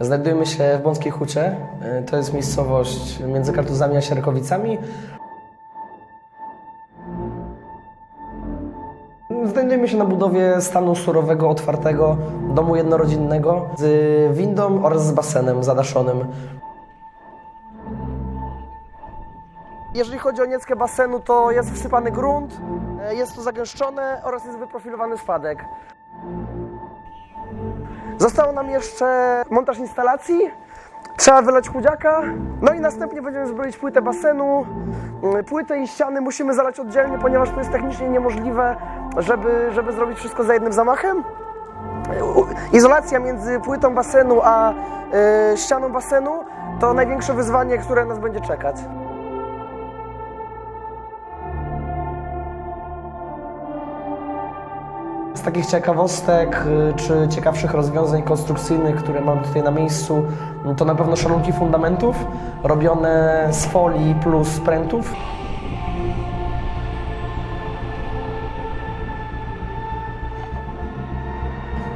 Znajdujemy się w Bąskiej Hucie. E, To jest miejscowość między Kartuzami a Sierkowicami. Znajdujemy się na budowie stanu surowego, otwartego, domu jednorodzinnego z windą oraz z basenem zadaszonym. Jeżeli chodzi o nieckę basenu, to jest wsypany grunt, e, jest to zagęszczone oraz jest wyprofilowany spadek. Zostało nam jeszcze montaż instalacji. Trzeba wylać chudziaka, no i następnie będziemy zbroić płytę basenu. Mm, Płytę i ściany musimy zalać oddzielnie, ponieważ to jest technicznie niemożliwe, żeby, żeby zrobić wszystko za jednym zamachem. Izolacja między płytą basenu a y, ścianą basenu to największe wyzwanie, które nas będzie czekać. Z takich ciekawostek y, czy ciekawszych rozwiązań konstrukcyjnych, które mam tutaj na miejscu, no to na pewno szalunki fundamentów robione z folii plus prętów.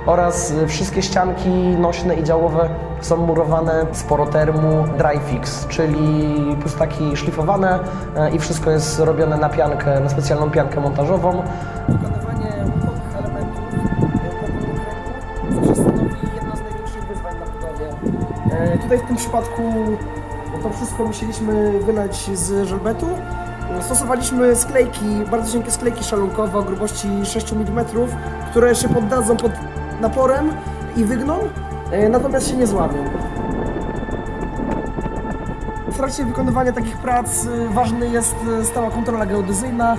Oraz y, wszystkie ścianki nośne i działowe są murowane z porotermu Dryfix, czyli pustaki szlifowane e, i wszystko jest robione na piankę, na specjalną piankę montażową. E, Tutaj w tym przypadku to wszystko musieliśmy wylać z żelbetu. Stosowaliśmy sklejki, bardzo cienkie sklejki szalunkowe o grubości 6 mm, które się poddadzą pod naporem i wygną, e, natomiast się nie złamią. W trakcie wykonywania takich prac ważny jest stała kontrola geodezyjna,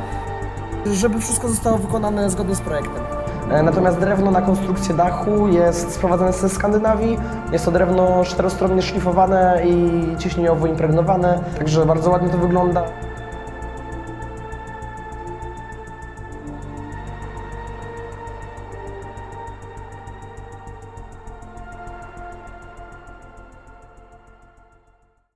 żeby wszystko zostało wykonane zgodnie z projektem. E, Natomiast drewno na konstrukcję dachu jest sprowadzane ze Skandynawii. Jest to drewno czterostronnie szlifowane i ciśnieniowo impregnowane, także bardzo ładnie to wygląda.